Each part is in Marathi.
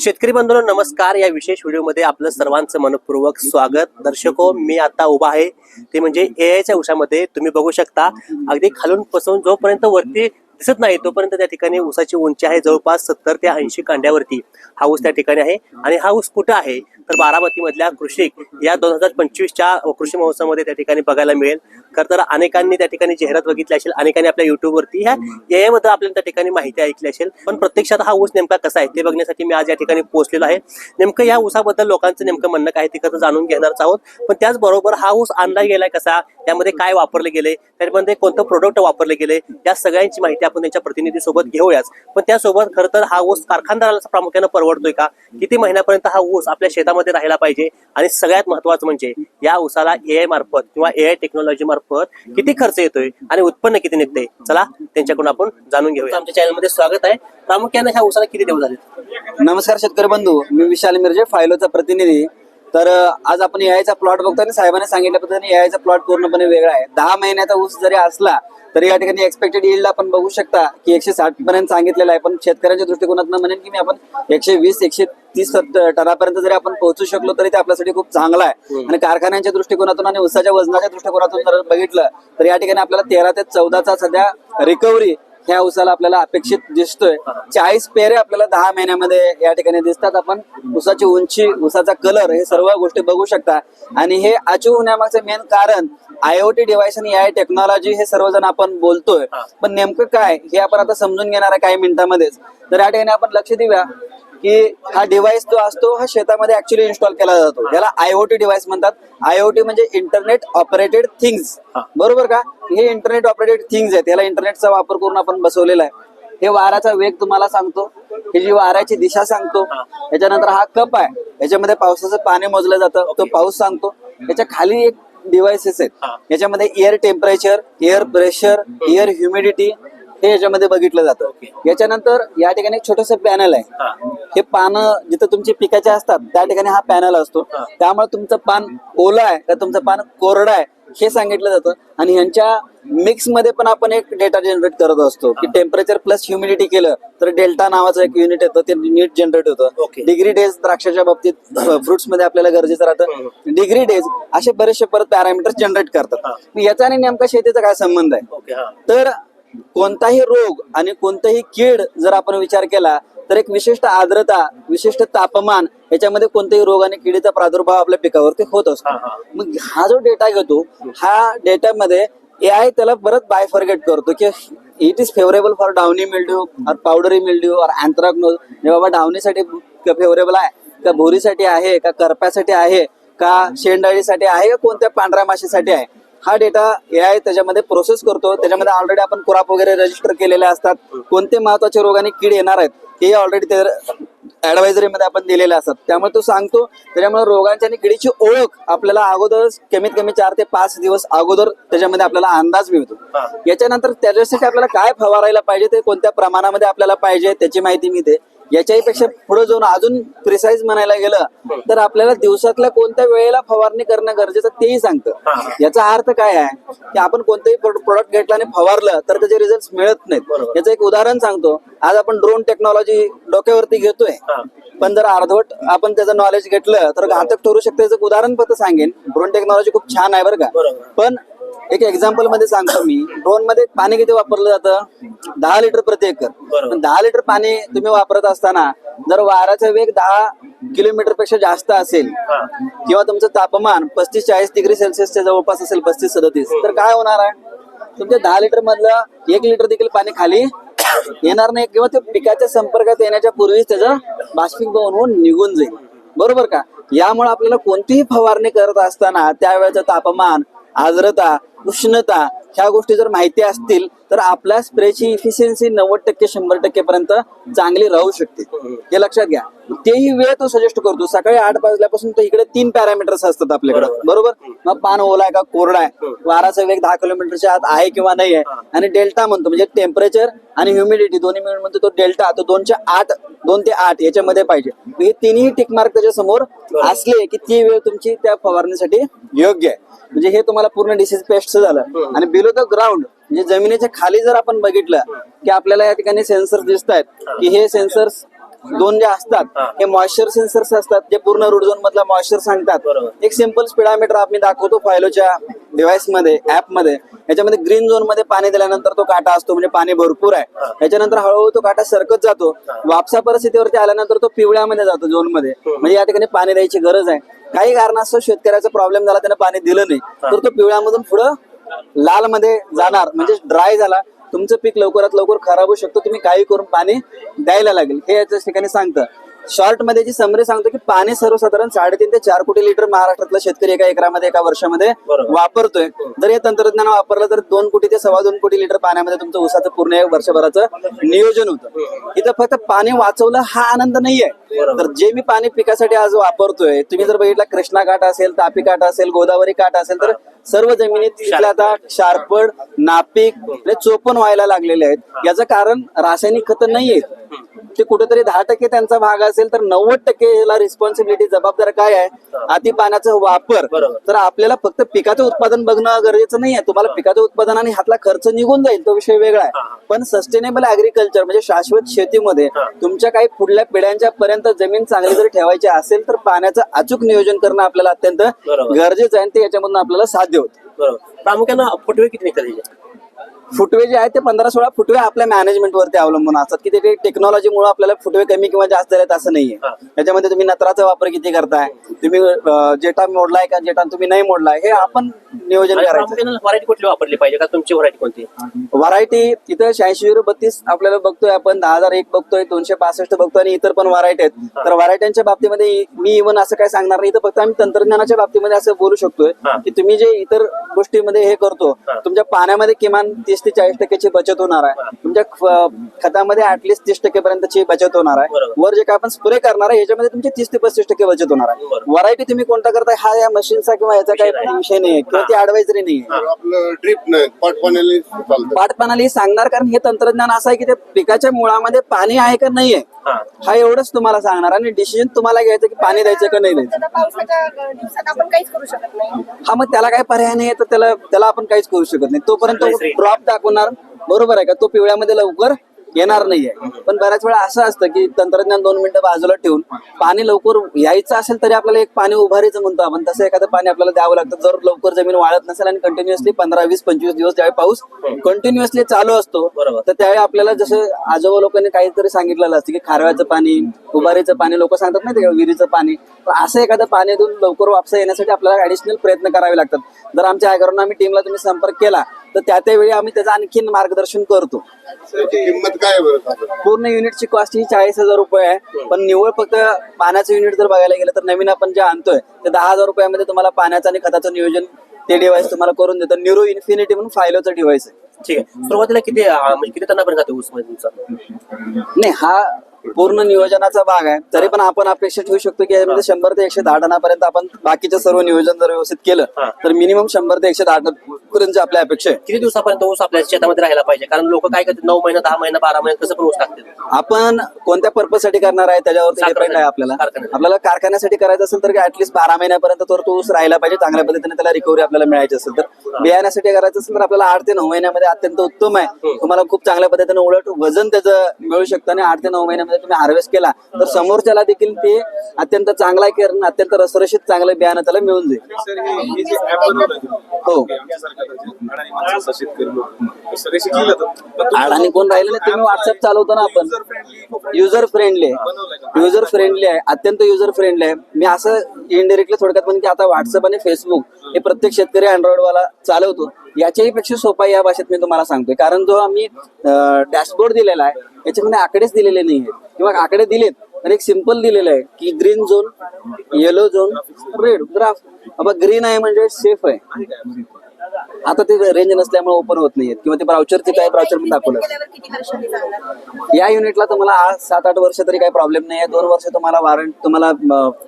शेतकरी बंधूंनो नमस्कार. या विशेष व्हिडिओमध्ये आपलं सर्वांचं मनपूर्वक स्वागत. दर्शको हो, मी आता उभा आहे. ते म्हणजे ए आयच्या उशामध्ये तुम्ही बघू शकता. अगदी खालून पसरून जोपर्यंत वरती दिसत नाही. तोपर्यंत त्या ठिकाणी ऊसाची उंची आहे जवळपास सत्तर ते ऐंशी कांड्यावरती. हा ऊस त्या ठिकाणी आहे. आणि हा ऊस कुठं आहे? तर बारामती मधल्या कृषी या दोन हजार पंचवीसच्या कृषी महोत्सवामध्ये त्या ठिकाणी बघायला मिळेल. खर तर अनेकांनी त्या ठिकाणी जाहिरात बघितली असेल. अनेकांनी आपल्या युट्यूबवरती ह्या ए आपल्याला त्या ठिकाणी माहिती ऐकली असेल. पण प्रत्यक्षात हा ऊस नेमका कसा आहे ते बघण्यासाठी मी आज या ठिकाणी पोहोचलेलो आहे. नेमकं या ऊसाबद्दल लोकांचं नेमकं म्हणणं काय ते कसं जाणून घेणारच आहोत. पण त्याचबरोबर हा ऊस आणला गेलाय कसा? त्यामध्ये काय वापरले गेले? त्यामध्ये कोणतं प्रोडक्ट वापरले गेले? या सगळ्यांची माहिती आपण त्यांच्या प्रतिनिधीसोबत घेऊयाच. पण त्यासोबत खरं तर हा ऊस कारखानदाराला प्रामुख्यानं परवडतोय का? किती महिन्यापर्यंत हा ऊस आपल्या शेतामध्ये राहिला पाहिजे? आणि सगळ्यात महत्वाचं म्हणजे या ऊसाला ए आय मार्फत किंवा ए आय टेक्नॉलॉजी मार्फत किती खर्च येतोय आणि उत्पन्न किती निघते चला त्यांच्याकडून आपण जाणून घेऊया. आमच्या चॅनलमध्ये स्वागत आहे. प्रामुख्याने ह्या ऊसाला किती दिवस झाले नमस्कार शेतकरी बंधू मी विशाल मिरजे फायलोचा प्रतिनिधी. तर आज आपण यायचा प्लॉट बघतो आणि साहेबांनी सांगितल्या पद्धतीने यायचा प्लॉट पूर्णपणे वेगळा आहे. दहा महिन्याचा ऊस जरी असला तरी या ठिकाणी एक्सपेक्टेड yield आपण बघू शकता की एकशे साठ पर्यंत सांगितलेलं आहे. पण शेतकऱ्यांच्या दृष्टिकोनातून म्हणेन की मी आपण एकशे वीस एकशे तीस टनापर्यंत जरी आपण पोहोचू शकलो तरी ते आपल्यासाठी खूप चांगलं आहे. आणि कारखान्यांच्या दृष्टिकोनातून आणि ऊसाच्या वजनाच्या दृष्टिकोनातून जर बघितलं तर या ठिकाणी आपल्याला तेरा ते चौदाचा सध्या रिकव्हरी ह्या उसाला आपल्याला अपेक्षित दिसतोय. चाळीस पेरे आपल्याला दहा महिन्यामध्ये या ठिकाणी दिसतात. आपण उसाची उंची उसाचा कलर हे सर्व गोष्टी बघू शकता. आणि हे अचीव होण्यामागचं मेन कारण आयओटी डिव्हाइस आणि आय टेक्नॉलॉजी हे सर्वजण आपण बोलतोय. पण नेमकं काय हे आपण आता समजून घेणार आहे काही मिनिटांमध्येच. तर या ठिकाणी आपण लक्ष देऊया. की हा डिव्हाइस जो असतो हा शेतामध्ये ऍक्च्युली इन्स्टॉल केला जातो. याला आयओटी डिव्हाइस म्हणतात. आयओटी म्हणजे इंटरनेट ऑपरेटेड थिंग्स बरोबर का? हे इंटरनेट ऑपरेटेड थिंग्स आहेत. याला इंटरनेटचा वापर करून आपण बसवलेला आहे. हे वाऱ्याचा वेग तुम्हाला सांगतो. ही जी वाऱ्याची दिशा सांगतो याच्यानंतर हा कप आहे. याच्यामध्ये पावसाचं पाणी मोजलं जातं. तो पाऊस सांगतो. याच्या खाली एक डिव्हाइसेस आहेत. याच्यामध्ये air temperature air pressure air humidity हे याच्यामध्ये बघितलं जातं. याच्यानंतर या ठिकाणी एक छोटस पॅनल आहे. हे. पानं जिथं तुमची पिकाचे असतात त्या ठिकाणी हा पॅनल असतो. त्यामुळे तुमचं पान ओलं आहे का तुमचं पान कोरडं आहे हे सांगितलं जातं. आणि ह्यांच्या मिक्समध्ये पण आपण एक डेटा जनरेट करत असतो की टेम्परेचर प्लस ह्युमिडिटी केलं तर डेल्टा नावाचं एक युनिट येतं ते नीट जनरेट होतं. डिग्री डेज द्राक्षाच्या बाबतीत फ्रुट्समध्ये आपल्याला गरजेचं राहतं. डिग्री डेज असे बरेचसे परत पॅरामीटर जनरेट करतात. याचा आणि नेमका शेतीचा काय संबंध आहे? तर कोणताही रोग आणि कोणताही कीड जर आपण विचार केला तर एक विशिष्ट आर्द्रता विशिष्ट तापमान याच्यामध्ये कोणताही रोग आणि किडीचा प्रादुर्भाव आपल्या पिकावरती होत असतो. मग हा जो डेटा घेतो हा डेटामध्ये ए आय त्याला परत बायफर्गेट करतो की it is favourable for downy mildew और पावडरी मिल्ड्यू और अँथ्राक्नोज हे बाबा डाउनीसाठी फेवरेबल आहे का भोरीसाठी आहे का करप्यासाठी आहे का शेंडाळीसाठी आहे का कोणत्या पांढऱ्या माशीसाठी आहे? हा डेटा ए आय त्याच्यामध्ये प्रोसेस करतो. त्याच्यामध्ये ऑलरेडी आपण कुराप वगैरे रजिस्टर केलेले असतात. कोणते महत्त्वाचे रोग आणि कीड येणार आहेत हे ऑलरेडी मध्ये आपण दिलेले असतात. त्यामुळे तो सांगतो त्याच्यामुळे रोगांची आणि किडीची ओळख आपल्याला अगोदरच कमीत कमी चार ते पाच दिवस अगोदर त्याच्यामध्ये आपल्याला अंदाज मिळतो. याच्यानंतर त्याच्यासाठी आपल्याला काय फवारायला पाहिजे ते कोणत्या प्रमाणामध्ये आपल्याला पाहिजे त्याची माहिती मिळते. याच्याही पेक्षा पुढे जाऊन अजून प्रिसाईज म्हणायला गेलं तर आपल्याला दिवसातल्या कोणत्या वेळेला फवारणी करणं गरजेचं तेही सांगतं. याचा अर्थ काय आहे? की आपण कोणतेही प्रोडक्ट घेतलं आणि फवारलं तर त्याचे रिझल्ट मिळत नाहीत. याचं एक उदाहरण सांगतो. आज आपण ड्रोन टेक्नॉलॉजी डोक्यावरती घेतोय. पण जर अर्धवट आपण त्याचं नॉलेज घेतलं तर घातक ठरू शकतं उदाहरण फक्त सांगेन. ड्रोन टेक्नॉलॉजी खूप छान आहे बरं का. पण एक एक्झाम्पलमध्ये सांगतो मी. ड्रोनमध्ये पाणी किती वापरलं जातं? दहा लिटर प्रति एकर. दहा लिटर पाणी तुम्ही वापरत असताना जर वाऱ्याचा वेग दहा किलोमीटरपेक्षा जास्त असेल किंवा तुमचं तापमान पस्तीस चाळीस डिग्री सेल्सिअसच्या जवळपास असेल पस्तीस सदतीस तर काय होणार आहे? तुमच्या दहा लिटर मधलं एक लिटर देखील पाणी खाली येणार नाही किंवा ते पिकाच्या संपर्कात येण्याच्या पूर्वीच त्याचं बाष्पीभवन होऊन निघून जाईल. बरोबर का? यामुळे आपल्याला कोणतीही फवारणी करत असताना त्यावेळेचं तापमान आर्द्रता उष्णता ह्या गोष्टी जर माहिती असतील तर आपल्या स्प्रेची इफिशियन्सी नव्वद टक्के शंभर टक्के पर्यंत चांगली राहू शकते. हे लक्षात घ्या. तेही वेळ तो सजेस्ट करतो. सकाळी आठ वाजल्यापासून तर इकडे तीन पॅरामीटर्स असतात आपल्याकडे. बरोबर. मग पान ओला आहे का? कोरडा आहे. वाराचा वेग दहा किलोमीटरच्या आत आहे किंवा नाही आहे. आणि डेल्टा म्हणतो म्हणजे टेम्परेचर आणि ह्युमिडिटी दोन्ही मिळून म्हणतो तो डेल्टा. तो दोनच्या आठ दोन ते आठ याच्यामध्ये पाहिजे. हे तिन्ही टिक मार्क त्याच्यासमोर असले की ती वेळ तुमची त्या फवारणीसाठी योग्य आहे. म्हणजे हे तुम्हाला पूर्ण डिसीज पेस्ट झालं. आणि बिलो द ग्राउंड म्हणजे जमिनीच्या खाली जर आपण बघितलं की आपल्याला या ठिकाणी सेन्सर दिसत आहेत की हे सेन्सर्स दोन जे असतात हा. हे मॉइश्चर सेन्सर्स असतात जे पूर्ण रूट झोन मधला मॉइश्चर सांगतात. एक सिंपल स्पीडामीटर आम्ही दाखवतो फायलोच्या डिव्हाइसमध्ये ऍपमध्ये. याच्यामध्ये ग्रीन झोनमध्ये पाणी दिल्यानंतर तो काटा असतो म्हणजे पाणी भरपूर हा. आहे याच्यानंतर हळूहळू तो काटा सरकत जातो. वापसा परिस्थितीवरती आल्यानंतर तो पिवळ्यामध्ये जातो झोनमध्ये. म्हणजे या ठिकाणी पाणी द्यायची गरज आहे. काही कारणास्तव शेतकऱ्याचा प्रॉब्लेम झाला त्याने पाणी दिलं नाही. तर तो पिवळ्यामधून पुढं लाल मध्ये जाणार म्हणजे ड्राय झाला. तुमचं पीक लवकरात लवकर खराब होऊ शकतो तुम्ही काही करून पाणी द्यायला लागेल. हे याच्या ठिकाणी सांगतं. शॉर्टमध्ये जी समरी सांगतो की पाणी सर्वसाधारण साडेतीन ते चार कोटी लिटर महाराष्ट्रातला शेतकरी एका एकरामध्ये एका वर्षामध्ये. वापरतोय. जर हे तंत्रज्ञान वापरलं तर दोन कोटी ते सव्वा दोन कोटी लिटर पाण्यामध्ये तुमचं ऊसाचं पूर्ण एक वर्षभराचं नियोजन होतं. इथं फक्त पाणी वाचवलं हा आनंद नाहीये. तर जे मी पाणी पिकासाठी आज वापरतोय तुम्ही जर बघितला कृष्णा काठ असेल तापी काठ असेल गोदावरी काठ असेल तर सर्व जमिनीत तिथल्या आता शारपड नापीक चोपण व्हायला लागलेले आहेत. याचं कारण रासायनिक खतं नाही आहेत. ते कुठेतरी दहा टक्के त्यांचा भाग असेल तर नव्वद टक्के याला रिस्पॉन्सिबिलिटी जबाबदार काय आहे? अति पाण्याचा वापर. तर आपल्याला फक्त पिकाचं उत्पादन बघणं गरजेचं नाही आहे तुम्हाला पिकाचं उत्पादन आणि हातला खर्च निघून जाईल तो विषय वेगळा आहे. पण सस्टेनेबल अग्रिकल्चर म्हणजे शाश्वत शेतीमध्ये तुमच्या काही पुढल्या पिढ्यांच्या पर्यंत जमीन चांगली जर ठेवायची असेल तर पाण्याचं अचूक नियोजन करणं आपल्याला अत्यंत. गरजेचं आहे आणि ते याच्यामधून आपल्याला साध्य होतं बरोबर प्रामुख्यानं फुटवे किती निघतात? फुटवे जे आहेत ते पंधरा सोळा फुटवे आपल्या मॅनेजमेंट वरती अवलंबून असतात. की ते टेक्नॉलॉजीमुळे आपल्याला फुटवे कमी किंवा जास्त झालेत असं नाहीये. त्याच्यामध्ये तुम्ही नत्राचा वापर किती करताय तुम्ही जेटा मोडलाय का जेटा तुम्ही नाही मोडलाय हे आपण नियोजन करायचं. व्हरायटी कुठली वापरली पाहिजे का? तुमची व्हरायटी कोणती? व्हरायटी इथं शहाऐंशी झिरो बत्तीस आपल्याला बघतोय आपण दहा हजार एक बघतोय दोनशे पासष्ट बघतोय आणि इतर पण व्हरायटी आहेत. तर व्हरायट्यांच्या बाबतीमध्ये मी इव्हन असं काय सांगणार नाही. इथं फक्त आम्ही तंत्रज्ञानाच्या बाबतीमध्ये असं बोलू शकतोय. की तुम्ही जे इतर गोष्टीमध्ये हे करतो. तुमच्या पाण्यामध्ये किमान तीस ते चाळीस टक्क्याची बचत होणार आहे. तुमच्या ख- खतामध्ये ऍटलिस्ट तीस टक्के पर्यंतची बचत होणार आहे. वर जे काय आपण स्प्रे करणार आहे याच्यामध्ये तुमची तीस ते पस्तीस टक्के बचत होणार आहे. व्हरायटी तुम्ही कोणता करताय हा या मशीनचा किंवा याचा काही नाही. विषय नाही. किंवा ती ऍडवायझरी नाही. आपलं ड्रीप नाही पाटपाण्याने चालतं. पाटपानाली सांगणार कारण हे तंत्रज्ञान असं आहे की ते पिकाच्या मुळामध्ये पाणी आहे का नाहीये हा. हा एवढंच तुम्हाला सांगणार आणि डिसिजन तुम्हाला घ्यायचं की पाणी द्यायचं का नाही द्यायचं आता पावसाच्या दिवसात आपण काहीच करू शकत नाही. हा मग त्याला काही पर्याय नाही तर त्याला त्याला आपण काहीच करू शकत नाही. तोपर्यंत. ड्रॉप दाखवणार. बरोबर आहे का? तो पिवळ्यामध्ये लवकर येणार नाहीये. पण बऱ्याच वेळा असं असतं की तंत्रज्ञान दोन मिनिटं बाजूला ठेवून पाणी लवकर यायचं असेल तरी आपल्याला एक पाणी उभारीचं म्हणतो आपण. तसं एखादं पाणी आपल्याला द्यावं लागतं. जर लवकर जमीन वाळत नसेल आणि कंटिन्युअसली पंधरा वीस पंचवीस दिवस ज्यावेळी पाऊस कंटिन्युअसली चालू असतो बरोबर. तर त्यावेळी आपल्याला जसं आजोबा लोकांनी काहीतरी सांगितलेलं असतं की खारव्याचं पाणी उभारीचं पाणी लोक सांगतात नाही का विहिरीचं पाणी. तर असं एखादं पाणी देऊन लवकर वापसा येण्यासाठी आपल्याला ऍडिशनल प्रयत्न करावे लागतात. जर आमच्या आयकरून आम्ही टीमला तुम्ही संपर्क केला तर त्या त्यावेळी आम्ही त्याचं आणखीन मार्गदर्शन करतो. किंमत काय? पूर्ण युनिटची कॉस्ट ही चाळीस हजार रुपये आहे. पण निव्वळ फक्त पाण्याचं युनिट जर बघायला गेलं तर नवीन आपण जे आणतोय ते दहा हजार रुपयामध्ये तुम्हाला पाण्याचं आणि खताचं नियोजन ते डिव्हाइस तुम्हाला करून देतो. न्यूरो इन्फिनिटी म्हणून फायलोचं डिव्हाइस आहे. ठीक आहे. सुरुवातीला किती अं, म्हणजे किती टनापर्यंत जाते ऊसमध्ये तुमचा? नाही हा पूर्ण नियोजनाचा भाग आहे. तरी पण आपण अपेक्षा ठेवू शकतो की यामध्ये शंभर ते एकशे दहा टनापर्यंत आपण बाकीचं सर्व नियोजन जर व्यवस्थित केलं हा. तर मिनिमम शंभर ते एकशे दहा टन आपल्या अपेक्षा आहे. किती दिवसापर्यंत ऊस आपल्या शेतामध्ये राहायला पाहिजे? कारण लोक काय करतात नऊ महिना दहा महिना बारा महिने कसं पण ऊस टाकतात? आपण कोणत्या पर्पजसाठी करणार आहे? त्याच्यावरती साखर डिपेंड आहे आपल्याला. कारखान्यासाठी. आपल्याला कारखान्यासाठी करायचं असेल तर ऍटलीस्ट बारा महिन्यापर्यंत तर तो ऊस राहिला पाहिजे चांगल्या पद्धतीने त्याला रिकव्हरी आपल्याला मिळायची असेल तर. बियाण्यासाठी करायचं असेल तर आपल्याला आठ ते नऊ महिन्यामध्ये अत्यंत उत्तम आहे. तुम्हाला खूप चांगल्या पद्धतीने उलट वजन त्याचं मिळू शकतं आणि आठ ते नऊ महिन्यामध्ये तुम्ही हार्वेस्ट केला तर समोरच्याला देखील ते अत्यंत चांगला कारण अत्यंत रसरशीत चांगलं बियाणं त्याला मिळून जाईल. हे हे हो. अडाणी कोण राहिले नाही तुम्ही व्हॉट्सअप चालवतो ना आपण. युजर फ्रेंडली आहे. युजर फ्रेंडली आहे. अत्यंत युजर फ्रेंडली आहे. मी असं इनडिरेक्टली थोडक्यात म्हणून की आता व्हॉट्सअप आणि फेसबुक हे प्रत्येक शेतकरी अँड्रॉइड वाला चालवतो. याच्याही पेक्षा सोपा या भाषेत मी तुम्हाला सांगतोय. कारण जो आम्ही डॅशबोर्ड दिलेला आहे याच्यामध्ये आकडेच दिलेले नाही आहेत. किंवा आकडे दिलेत तर एक सिंपल दिलेलं आहे की green zone yellow zone red graph बाबा ग्रीन आहे म्हणजे सेफ आहे. आता ते रेंज नसल्यामुळे ओपन होत नाहीये किंवा ते ब्राउचरचे काय ब्राउचरमध्ये दाखवलं. या युनिटला तुम्हाला आज सात आठ वर्ष तरी काही प्रॉब्लेम नाही आहे दोन वर्ष तुम्हाला वॉरंट तुम्हाला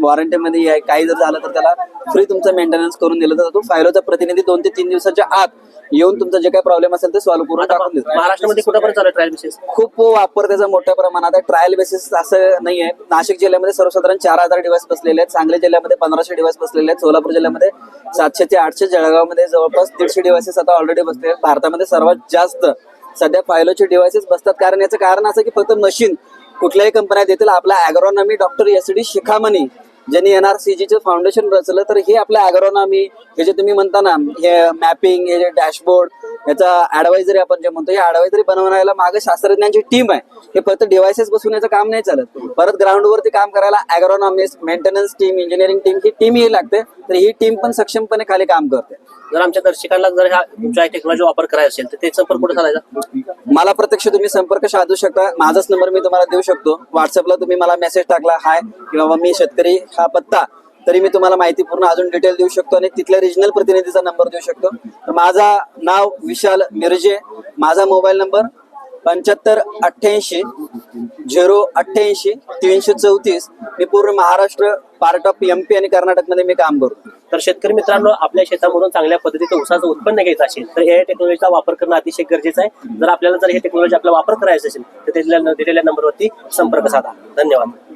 वॉरंटीमध्ये काही जर झालं तर त्याला फ्री तुमचं मेंटेनन्स करून दिलं तर तो फायलोचा प्रतिनिधी दोन ते तीन दिवसाच्या आत येऊन तुमचा जे काही प्रॉब्लेम असेल ते सॉल्व्ह करून टाकून देतो. महाराष्ट्रामध्ये कुठं चालू ट्रायल बेसिस खूप वापर त्याचा मोठ्या प्रमाणात. आहे ट्रायल बेसिस असं नाही आहे नाशिक जिल्ह्यामध्ये सर्वसाधारण चार हजार डिवाइस बसलेले आहेत. सांगली जिल्ह्यामध्ये पंधराशे डिवाइस बसलेले आहेत. सोलापूर जिल्ह्यामध्ये सातशे ते आठशे जळगावमध्ये जवळपास दीडशे डिव्हाइसेस आता ऑलरेडी बसले आहेत. भारतामध्ये सर्वात जास्त सध्या फायलोचे डिव्हाइसेस बसतात. कारण याचं कारण असं की फक्त मशीन कुठल्याही कंपन्या देतील. आपला agronomy doctor S D Shikhamani ज्यांनी एनआरसीजी चे फाउंडेशन रचलं तर हे आपल्या अॅग्रॉनॉमी हे जे तुम्ही म्हणता ना हे मॅपिंग हे जे डॅशबोर्ड याचा ऍडवायझरी आपण जे म्हणतो हे ऍडवायझरी बनवण्याला मागे शास्त्रज्ञांची टीम आहे. हे फक्त डिव्हायसेस बसून याचं काम नाही चालत. परत ग्राउंड वरती काम करायला agronomist maintenance team engineering team ही टीम ही लागते तर ही टीम पण सक्षमपणे खाली काम करते. जर आमच्या दर्शकांना जर ह्या तुमच्या टेक्नॉलॉजी वापर करायचा असेल तर ते संपर्क कुठे साधायचा मला प्रत्यक्ष तुम्ही संपर्क साधू शकता. माझाच नंबर मी तुम्हाला देऊ शकतो. व्हॉट्सअपला तुम्ही मला मेसेज टाकला हाय किंवा मी शेतकरी हा पत्ता. तरी मी तुम्हाला माहिती पूर्ण अजून डिटेल देऊ शकतो आणि तिथल्या रिजनल प्रतिनिधीचा नंबर देऊ शकतो. तर माझा नाव विशाल मिरजे माझा मोबाईल नंबर पंच्याहत्तर अठ्ठ्याऐंशी झिरो अठ्ठ्याऐंशी तीनशे चौतीस. मी पूर्ण Maharashtra part of M P आणि कर्नाटकमध्ये मी काम करतो तर शेतकरी मित्रांनो आपल्या शेतामधून चांगल्या पद्धतीचं ऊसाचं उत्पन्न घ्यायचं असेल तर हे टेक्नॉलॉजीचा वापर करणं अतिशय गरजेचं आहे. जर आपल्याला जर हे टेक्नॉलॉजी आपला वापर करायचं असेल तर दिलेल्या दिलेल्या नंबरवरती संपर्क साधा. धन्यवाद.